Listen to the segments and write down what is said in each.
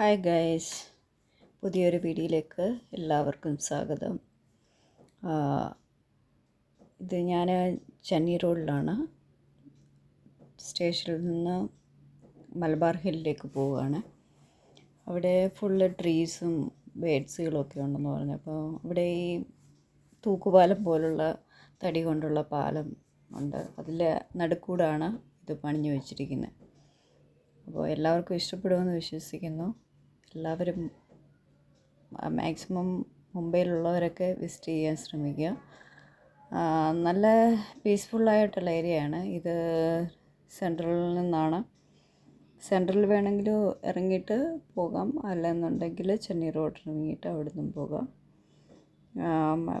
Hi guys. പുതിയൊരു വീഡിയോയിലേക്ക് എല്ലാവർക്കും സ്വാഗതം. ഇത് ഞാൻ ചെന്നൈ റോഡിലാണ്. സ്റ്റേഷനിൽ നിന്ന് മലബാർ ഹില്ലിലേക്ക് പോവുകയാണ്. അവിടെ ഫുള്ള് ട്രീസും ബേഡ്സുകളും ഉണ്ടെന്ന് പറഞ്ഞു. അപ്പോൾ ഇവിടെ ഈ തൂക്കുപാലം പോലുള്ള തടി കൊണ്ടുള്ള പാലം ഉണ്ട്. അതിൽ നടുക്കൂടാണ് ഇത് പണിഞ്ഞു വെച്ചിരിക്കുന്നത്. അപ്പോൾ എല്ലാവർക്കും ഇഷ്ടപ്പെടുമെന്ന് വിശ്വസിക്കുന്നു. എല്ലാവരും മാക്സിമം മുംബൈയിലുള്ളവരൊക്കെ വിസിറ്റ് ചെയ്യാൻ ശ്രമിക്കുക. നല്ല പീസ്ഫുള്ളായിട്ടുള്ള ഏരിയയാണ് ഇത് സെൻട്രലിൽ നിന്നാണ്. സെൻട്രലിൽ വേണമെങ്കിൽ ഇറങ്ങിയിട്ട് പോകാം. അല്ലെന്നുണ്ടെങ്കിൽ ചെന്നൈ റോഡ് ഇറങ്ങിയിട്ട് അവിടെ നിന്നും പോകാം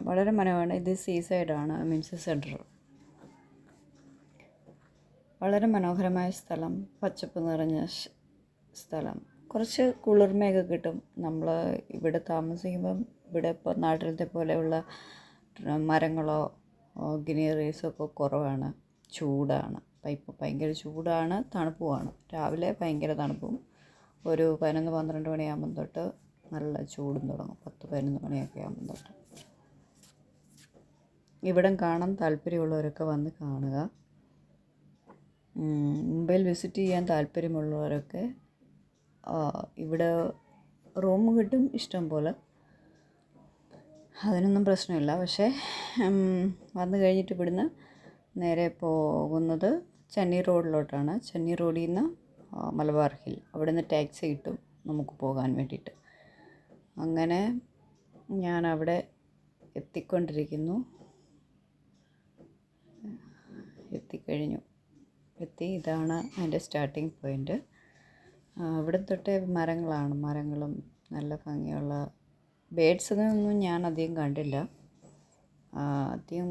വളരെ മനോഹരമാണ്. ഇത് സീ സൈഡാണ് മീൻസ് സെൻട്രൽ വളരെ മനോഹരമായ സ്ഥലം. പച്ചപ്പ് നിറഞ്ഞ സ്ഥലം. കുറച്ച് കുളിർമയൊക്കെ കിട്ടും. നമ്മൾ ഇവിടെ താമസിക്കുമ്പം ഇവിടെ ഇപ്പോൾ നാട്ടിലത്തെ പോലെയുള്ള മരങ്ങളോ ഗ്രീനറീസോ ഒക്കെ കുറവാണ്. ചൂടാണ്. അപ്പം ഇപ്പോൾ ഭയങ്കര ചൂടാണ് തണുപ്പുമാണ്. രാവിലെ ഭയങ്കര തണുപ്പും. ഒരു പതിനൊന്ന് പന്ത്രണ്ട് മണിയാകുമ്പം തൊട്ട് നല്ല ചൂടും തുടങ്ങും. പത്ത് പതിനൊന്ന് മണിയൊക്കെ ആകുമ്പം തൊട്ട്. ഇവിടം കാണാൻ താല്പര്യമുള്ളവരൊക്കെ വന്ന് കാണുക. മുംബൈയിൽ വിസിറ്റ് ചെയ്യാൻ താല്പര്യമുള്ളവരൊക്കെ ഇവിടെ റൂം കിട്ടും ഇഷ്ടം പോലെ. അതിനൊന്നും പ്രശ്നമില്ല. പക്ഷേ വന്നു കഴിഞ്ഞിട്ട് ഇവിടുന്ന് നേരെ പോകുന്നത് ചെന്നൈ റോഡിലോട്ടാണ്. ചെന്നൈ റോഡിൽ നിന്ന് മലബാർ ഹിൽ. അവിടെ നിന്ന് ടാക്സി കിട്ടും നമുക്ക് പോകാൻ വേണ്ടിയിട്ട്. അങ്ങനെ ഞാൻ അവിടെ എത്തിക്കൊണ്ടിരിക്കുന്നു. എത്തിക്കഴിഞ്ഞു. എത്തി ഇതാണ് എന്റെ സ്റ്റാർട്ടിങ് പോയിന്റ്. ഇവിടെ തൊട്ടേ മരങ്ങളാണ്. മരങ്ങളും നല്ല ഭംഗിയുള്ള ബേഡ്സിനൊന്നും ഞാൻ അധികം കണ്ടില്ല. അധികം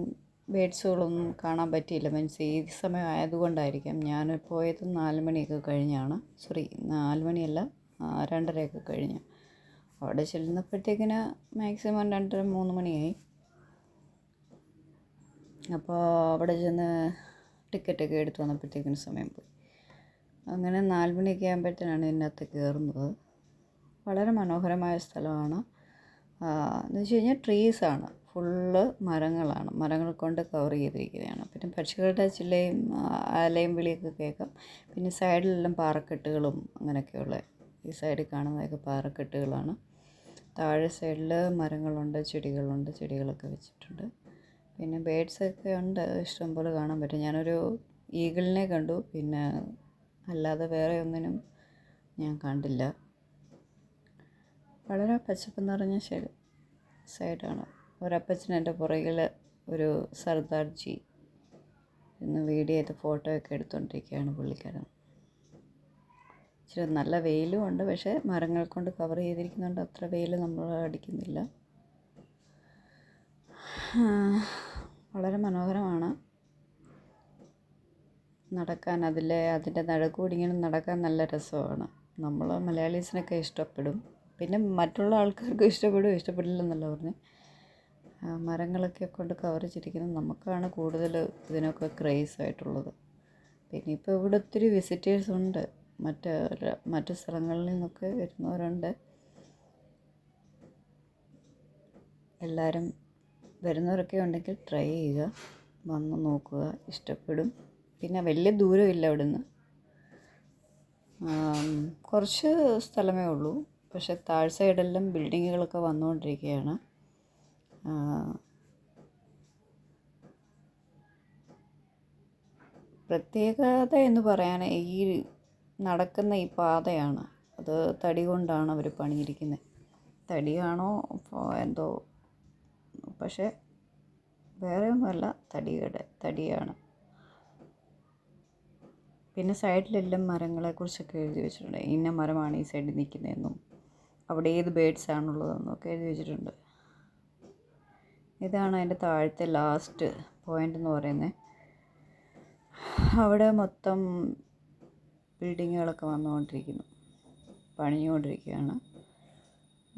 ബേഡ്സുകളൊന്നും കാണാൻ പറ്റിയില്ല. മീൻസ് ഈ സമയം ആയതുകൊണ്ടായിരിക്കാം. ഞാൻ പോയത് നാല് മണിയൊക്കെ കഴിഞ്ഞാണ്. സോറി നാല് മണിയല്ല രണ്ടരയൊക്കെ കഴിഞ്ഞ്. അവിടെ ചെല്ലുന്നപ്പോഴത്തേക്കിന് മാക്സിമം രണ്ടര മൂന്ന് മണിയായി. അപ്പോൾ അവിടെ ചെന്ന് ടിക്കറ്റൊക്കെ എടുത്ത് വന്നപ്പോഴത്തേക്കിന് സമയം പോയി. അങ്ങനെ നാല് മണിയൊക്കെ ആകുമ്പോഴത്തേനാണ് ഇതിനകത്ത് കയറുന്നത്. വളരെ മനോഹരമായ സ്ഥലമാണ്. എന്ന് വെച്ച് കഴിഞ്ഞാൽ ട്രീസാണ് ഫുള്ള് മരങ്ങളാണ്. മരങ്ങൾ കൊണ്ട് കവർ ചെയ്തിരിക്കുകയാണ്. പിന്നെ പക്ഷികളുടെ ചില്ലയും അലയും വിളിയൊക്കെ കേൾക്കാം. പിന്നെ സൈഡിലെല്ലാം പാറക്കെട്ടുകളും അങ്ങനെയൊക്കെയുള്ള ഈ സൈഡിൽ കാണുന്നതൊക്കെ പാറക്കെട്ടുകളാണ്. താഴെ സൈഡിൽ മരങ്ങളുണ്ട് ചെടികളുണ്ട് ചെടികളൊക്കെ വെച്ചിട്ടുണ്ട്. പിന്നെ ബേഡ്സൊക്കെ ഉണ്ട്. ഇഷ്ടംപോലെ കാണാൻ പറ്റും. ഞാനൊരു ഈഗിളിനെ കണ്ടു. പിന്നെ അല്ലാതെ വേറെ ഒന്നിനും ഞാൻ കണ്ടില്ല. വളരെ പച്ചപ്പ് നിറഞ്ഞ സൈഡ് സൈഡാണ്. ഒരപ്പച്ചൻ എന്റെ പുറകിൽ ഒരു സർദാർജി ഇന്ന് വീഡിയോ ചെയ്ത് ഫോട്ടോ ഒക്കെ എടുത്തുകൊണ്ടിരിക്കുകയാണ് പുള്ളിക്കാരൻ. ഇച്ചിരി നല്ല വെയിലും ഉണ്ട് പക്ഷേ മരങ്ങൾ കൊണ്ട് കവർ ചെയ്തിരിക്കുന്നതുകൊണ്ട് അത്ര വെയിൽ നമ്മൾ അടിക്കുന്നില്ല. വളരെ മനോഹരമാണ്. നടക്കാൻ അതിലെ അതിന്റെ നടുക്കൂടി ഇങ്ങനെ നടക്കാൻ നല്ല രസമാണ്. നമ്മൾ മലയാളീസിനൊക്കെ ഇഷ്ടപ്പെടും. പിന്നെ മറ്റുള്ള ആൾക്കാർക്കും ഇഷ്ടപ്പെടും ഇഷ്ടപ്പെടില്ല എന്നല്ല പറഞ്ഞ് മരങ്ങളൊക്കെ കൊണ്ട് കവർ ചെയ്തിരിക്കുന്നത് നമുക്കാണ് കൂടുതൽ ഇതിനൊക്കെ ക്രേസ് ആയിട്ടുള്ളത്. പിന്നെ ഇപ്പോൾ ഇവിടെ ഒത്തിരി വിസിറ്റേഴ്സ് ഉണ്ട്. മറ്റ് മറ്റു സ്ഥലങ്ങളിൽ നിന്നൊക്കെ വരുന്നവരുണ്ട്. എല്ലാവരും വരുന്നവരൊക്കെ ഉണ്ടെങ്കിൽ ട്രൈ ചെയ്യുക. വന്ന് നോക്കുക. ഇഷ്ടപ്പെടും. പിന്നെ വലിയ ദൂരമില്ല അവിടെ നിന്ന് കുറച്ച് സ്ഥലമേ ഉള്ളൂ. പക്ഷെ താഴ് സൈഡെല്ലാം ബിൽഡിങ്ങുകളൊക്കെ വന്നുകൊണ്ടിരിക്കുകയാണ്. പ്രത്യേകത എന്ന് പറയാൻ ഈ നടക്കുന്ന ഈ പാതയാണ്. അത് തടി കൊണ്ടാണ് അവർ പണിയിരിക്കുന്നത്. തടിയാണോ എന്തോ. പക്ഷേ വേറെ ഒന്നുമല്ല തടിയുടെ തടിയാണ്. പിന്നെ സൈഡിലെല്ലാം മരങ്ങളെക്കുറിച്ചൊക്കെ എഴുതി വെച്ചിട്ടുണ്ട്. ഇന്ന മരമാണ് ഈ സൈഡിൽ നിൽക്കുന്നതെന്നും അവിടെ ഏത് ബേഡ്സ് ആണുള്ളതെന്നും ഒക്കെ എഴുതി വെച്ചിട്ടുണ്ട്. ഇതാണ് അതിന്റെ താഴത്തെ ലാസ്റ്റ് പോയിന്റ് എന്ന് പറയുന്നത്. അവിടെ മൊത്തം ബിൽഡിങ്ങുകളൊക്കെ വന്നുകൊണ്ടിരിക്കുന്നു. പണിഞ്ഞുകൊണ്ടിരിക്കുകയാണ്.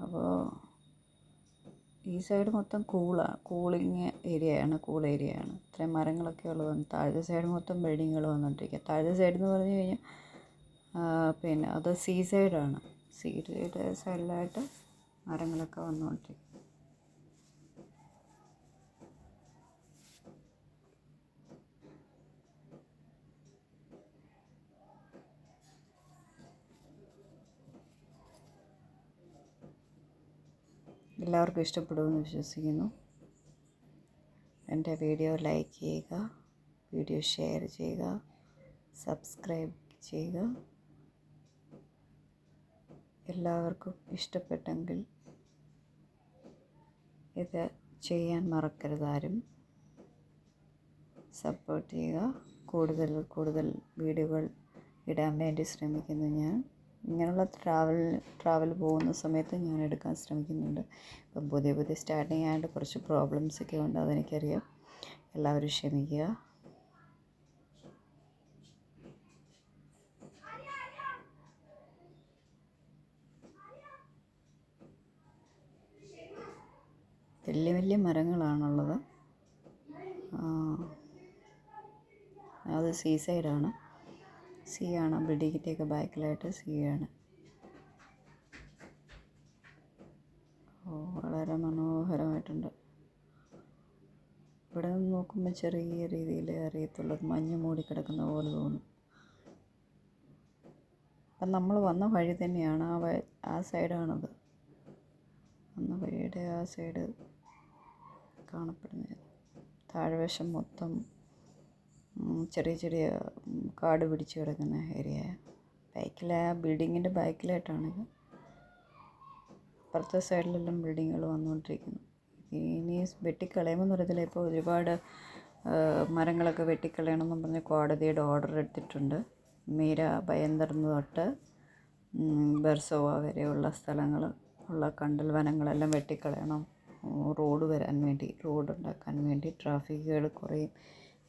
അപ്പോൾ ഈ സൈഡ് മൊത്തം കൂളാണ് കൂളിങ് ഏരിയയാണ് കൂൾ ഏരിയയാണ്. ഇത്രയും മരങ്ങളൊക്കെ ഉള്ളതുകൊണ്ട് താഴത്തെ സൈഡ് മൊത്തം ബിൽഡിങ്ങുകൾ വന്നുകൊണ്ടിരിക്കുക താഴത്തെ സൈഡ് എന്ന് പറഞ്ഞു കഴിഞ്ഞാൽ പിന്നെ അത് സീ സൈഡാണ്. സീ സൈഡ് സൈഡിലായിട്ട് മരങ്ങളൊക്കെ വന്നുകൊണ്ടിരിക്കും എല്ലാവർക്കും ഇഷ്ടപ്പെടുമെന്ന് വിശ്വസിക്കുന്നു. എന്റെ വീഡിയോ ലൈക്ക് ചെയ്യുക വീഡിയോ ഷെയർ ചെയ്യുക സബ്സ്ക്രൈബ് ചെയ്യുക. എല്ലാവർക്കും ഇഷ്ടപ്പെട്ടെങ്കിൽ ഇത് ചെയ്യാൻ മറക്കരുത് ആരും. സപ്പോർട്ട് ചെയ്യുക. കൂടുതൽ കൂടുതൽ വീഡിയോകൾ ഇടാൻ വേണ്ടി ശ്രമിക്കുന്നു ഞാൻ. ഇങ്ങനെയുള്ള ട്രാവൽ ട്രാവൽ പോകുന്ന സമയത്ത് ഞാൻ എടുക്കാൻ ശ്രമിക്കുന്നുണ്ട്. ഇപ്പം പുതിയ പുതിയ സ്റ്റാർട്ടിങ് ആയതുകൊണ്ട് കുറച്ച് പ്രോബ്ലംസ് ഒക്കെ ഉണ്ട് അതെനിക്കറിയാം. എല്ലാവരും ക്ഷമിക്കുക. വലിയ വലിയ മരങ്ങളാണുള്ളത്. അത് സീ സൈഡാണ് സീ ആണ് ബ്രിഡിക്കിന്റെയൊക്കെ ബാക്കിലായിട്ട് സി ആണ് ഓ വളരെ മനോഹരമായിട്ടുണ്ട്. ഇവിടെ നിന്ന് നോക്കുമ്പോൾ ചെറിയ രീതിയിൽ അറിയത്തുള്ളൂ. മഞ്ഞ് മൂടിക്കിടക്കുന്ന പോലെ തോന്നും. അപ്പം നമ്മൾ വന്ന വഴി തന്നെയാണ് ആ ആ സൈഡാണത്. വന്ന വഴിയുടെ ആ സൈഡ് കാണപ്പെടുന്നത്. താഴ്വശം മൊത്തം ചെറിയ ചെറിയ കാട് പിടിച്ച് കിടക്കുന്ന ഏരിയ ബാക്കിലെ ബിൽഡിങ്ങിന്റെ ബാക്കിലായിട്ടാണിത് അപ്പുറത്തെ സൈഡിലെല്ലാം ബിൽഡിങ്ങുകൾ വന്നുകൊണ്ടിരിക്കുന്നു. ഇനി വെട്ടിക്കളയുമെന്ന് പറയത്തില്ല ഇപ്പോൾ ഒരുപാട് മരങ്ങളൊക്കെ വെട്ടിക്കളയണമെന്നും പറഞ്ഞ് കോടതിയുടെ ഓർഡർ എടുത്തിട്ടുണ്ട്. മീര ഭയന്തർന്ന് തൊട്ട് ബെർസോവ വരെയുള്ള സ്ഥലങ്ങൾ ഉള്ള കണ്ടൽ വനങ്ങളെല്ലാം വെട്ടിക്കളയണം റോഡ് വരാൻ വേണ്ടി റോഡ് ഉണ്ടാക്കാൻ വേണ്ടി ട്രാഫിക്കുകൾ കുറയും.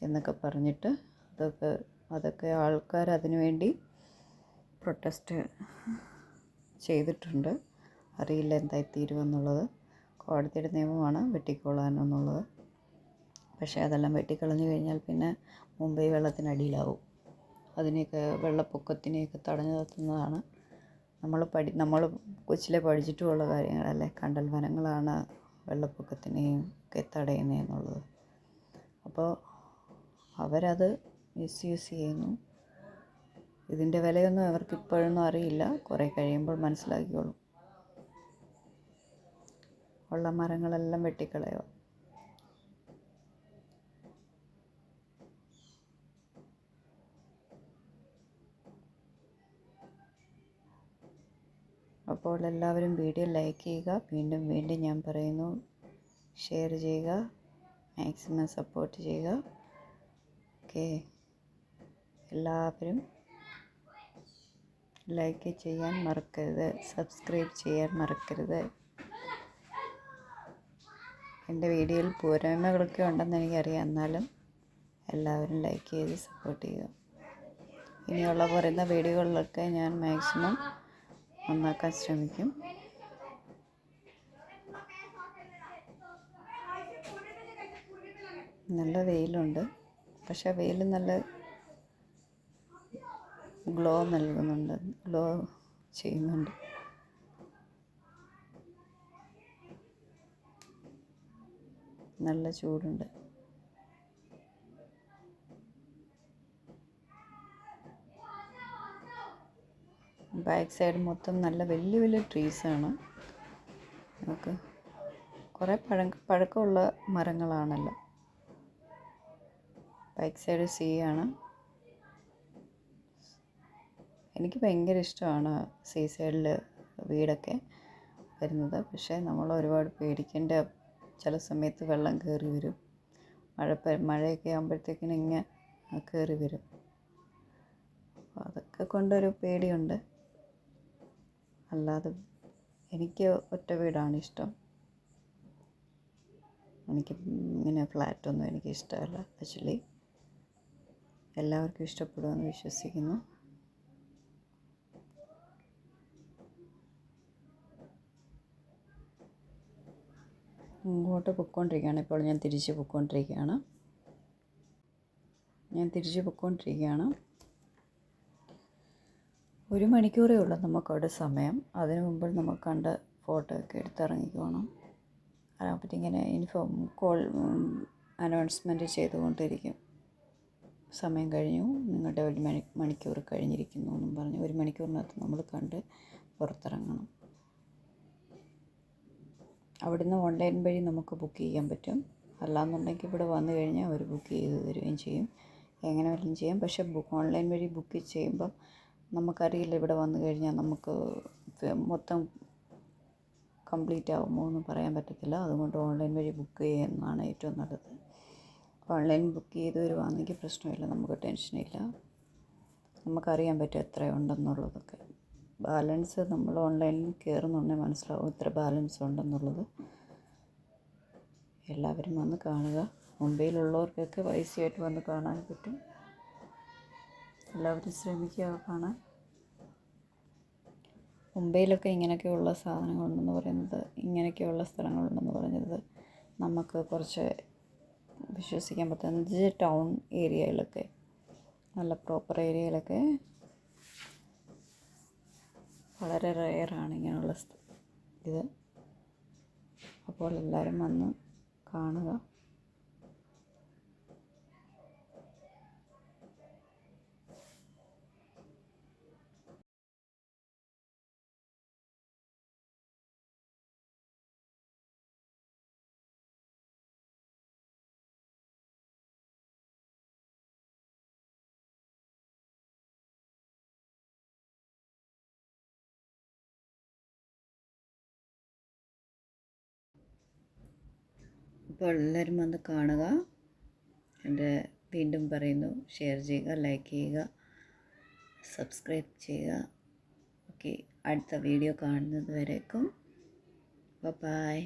എന്നൊക്കെ പറഞ്ഞിട്ട് അതൊക്കെ അതൊക്കെ ആൾക്കാർ അതിനുവേണ്ടി പ്രൊട്ടസ്റ്റ് ചെയ്തിട്ടുണ്ട്. അറിയില്ല എന്തായി തീരുമെന്നുള്ളത് കോടതിയുടെ നിയമമാണ് വെട്ടിക്കൊള്ളാനെന്നുള്ളത്. പക്ഷേ അതെല്ലാം വെട്ടിക്കളഞ്ഞു കഴിഞ്ഞാൽ പിന്നെ മുംബൈ വെള്ളത്തിനടിയിലാവും. അതിനെയൊക്കെ വെള്ളപ്പൊക്കത്തിനെയൊക്കെ തടഞ്ഞു നിർത്തുന്നതാണ്. നമ്മൾ പഠി നമ്മൾ കൊച്ചിലെ പഠിച്ചിട്ടുമുള്ള കാര്യങ്ങളല്ലേ കണ്ടൽ വനങ്ങളാണ് വെള്ളപ്പൊക്കത്തിനെയും ഒക്കെ തടയുന്നതെന്നുള്ളത് അപ്പോൾ അവരത് മിസ്യൂസ് ചെയ്യുന്നു. ഇതിന്റെ വിലയൊന്നും അവർക്ക് ഇപ്പോഴൊന്നും അറിയില്ല. കുറേ കഴിയുമ്പോൾ മനസ്സിലാക്കിക്കോളും. ഉള്ള മരങ്ങളെല്ലാം വെട്ടിക്കളയുക. അപ്പോൾ എല്ലാവരും വീഡിയോ ലൈക്ക് ചെയ്യുക. വീണ്ടും വീണ്ടും ഞാൻ പറയുന്നു. ഷെയർ ചെയ്യുക. മാക്സിമം സപ്പോർട്ട് ചെയ്യുക. ഓക്കെ എല്ലാവരും ലൈക്ക് ചെയ്യാൻ മറക്കരുത് സബ്സ്ക്രൈബ് ചെയ്യാൻ മറക്കരുത്. എന്റെ വീഡിയോയിൽ പോരായ്മകളൊക്കെ ഉണ്ടെന്ന് എനിക്കറിയാം. എന്നാലും എല്ലാവരും ലൈക്ക് ചെയ്ത് സപ്പോർട്ട് ചെയ്യുക. ഇനിയുള്ള പറയുന്ന വീഡിയോകളിലൊക്കെ ഞാൻ മാക്സിമം നന്നാക്കാൻ ശ്രമിക്കും. നല്ല വെയിലുണ്ട്. പക്ഷെ വെയിൽ നല്ല ഗ്ലോ നൽകുന്നുണ്ട് ഗ്ലോ ചെയ്യുന്നുണ്ട്. നല്ല ചൂടുണ്ട്. ബാക്ക് സൈഡ് മൊത്തം നല്ല വലിയ വലിയ ട്രീസാണ്. നമുക്ക് കുറേ പഴ പഴക്കമുള്ള മരങ്ങളാണല്ലോ. ബാക്ക് സൈഡ് സി ആണ്. എനിക്ക് ഭയങ്കര ഇഷ്ടമാണ് സീ സൈഡിൽ വീടൊക്കെ വരുന്നത്. പക്ഷേ നമ്മൾ ഒരുപാട് പേടിക്കേണ്ട ചില സമയത്ത് വെള്ളം കയറി വരും. മഴ മഴയൊക്കെ ആകുമ്പോഴത്തേക്കിനും ഇങ്ങനെ കയറി വരും. അപ്പോൾ അതൊക്കെ കൊണ്ടൊരു പേടിയുണ്ട്. അല്ലാതെ എനിക്ക് ഒറ്റ വീടാണ് ഇഷ്ടം. എനിക്ക് ഇങ്ങനെ ഫ്ലാറ്റൊന്നും എനിക്ക് ഇഷ്ടമല്ല ആക്ച്വലി. എല്ലാവർക്കും ഇഷ്ടപ്പെടുമെന്ന് വിശ്വസിക്കുന്നു. ഇങ്ങോട്ട് പൊയ്ക്കൊണ്ടിരിക്കുകയാണ്. ഇപ്പോൾ ഞാൻ തിരിച്ച് പൊയ്ക്കൊണ്ടിരിക്കുകയാണ്. ഞാൻ തിരിച്ച് പൊയ്ക്കൊണ്ടിരിക്കുകയാണ്. ഒരു മണിക്കൂറേ ഉള്ളൂ നമുക്കവിടെ സമയം. അതിനു മുമ്പ് നമുക്ക് കണ്ട് ഫോട്ടോ ഒക്കെ എടുത്തിറങ്ങിക്കോണം. ഇങ്ങനെ ഇൻഫോം കോൾ അനൗൺസ്മെന്റ് ചെയ്തുകൊണ്ടിരിക്കും. സമയം കഴിഞ്ഞു. നിങ്ങളുടെ ഒരു മണി മണിക്കൂർ കഴിഞ്ഞിരിക്കുന്നു എന്നും പറഞ്ഞ്. ഒരു മണിക്കൂറിനകത്ത് നമ്മൾ കണ്ട് പുറത്തിറങ്ങണം. അവിടുന്ന് ഓൺലൈൻ വഴി നമുക്ക് ബുക്ക് ചെയ്യാൻ പറ്റും. അല്ലാന്നുണ്ടെങ്കിൽ ഇവിടെ വന്നു കഴിഞ്ഞാൽ അവർ ബുക്ക് ചെയ്ത് തരികയും ചെയ്യും. എങ്ങനെ വേണമെങ്കിലും ചെയ്യാം. പക്ഷേ ബുക്ക് ഓൺലൈൻ വഴി ബുക്ക് ചെയ്യുമ്പം നമുക്കറിയില്ല ഇവിടെ വന്നു കഴിഞ്ഞാൽ നമുക്ക് മൊത്തം കംപ്ലീറ്റ് ആകുമോ എന്ന് പറയാൻ പറ്റത്തില്ല. അതുകൊണ്ട് ഓൺലൈൻ വഴി ബുക്ക് ചെയ്യുന്നതാണ് ഏറ്റവും നല്ലത്. ഓൺലൈൻ ബുക്ക് ചെയ്ത് വരുവാണെങ്കിൽ പ്രശ്നമില്ല നമുക്ക് ടെൻഷനില്ല. നമുക്കറിയാൻ പറ്റും എത്ര ഉണ്ടെന്നുള്ളതൊക്കെ. ബാലൻസ് നമ്മൾ ഓൺലൈനിൽ കയറുന്നുണ്ടെങ്കിൽ മനസ്സിലാവും ഇത്ര ബാലൻസ് ഉണ്ടെന്നുള്ളത്. എല്ലാവരും വന്ന് കാണുക. മുംബൈയിലുള്ളവർക്കൊക്കെ പൈസയായിട്ട് വന്ന് കാണാൻ പറ്റും. എല്ലാവരും ശ്രമിക്കുക കാണാൻ. മുംബൈയിലൊക്കെ ഇങ്ങനെയൊക്കെയുള്ള സാധനങ്ങളുണ്ടെന്ന് പറയുന്നത് ഇങ്ങനെയൊക്കെയുള്ള സ്ഥലങ്ങളുണ്ടെന്ന് പറയുന്നത് നമുക്ക് കുറച്ച് വിശ്വസിക്കാൻ പറ്റുന്നത് ടൗൺ ഏരിയയിലൊക്കെ നല്ല പ്രോപ്പർ ഏരിയയിലൊക്കെ വളരെ റെയറാണ് ഇങ്ങനെയുള്ള ഇത്. അപ്പോൾ എല്ലാവരും വന്ന് കാണുക. അപ്പോൾ എല്ലാവരും വന്ന് കാണുക. എന്റെ വീണ്ടും പറയുന്നു ഷെയർ ചെയ്യുക ലൈക്ക് ചെയ്യുക സബ്സ്ക്രൈബ് ചെയ്യുക. ഓക്കെ അടുത്ത വീഡിയോ കാണുന്നത് വരേക്കും. ബൈ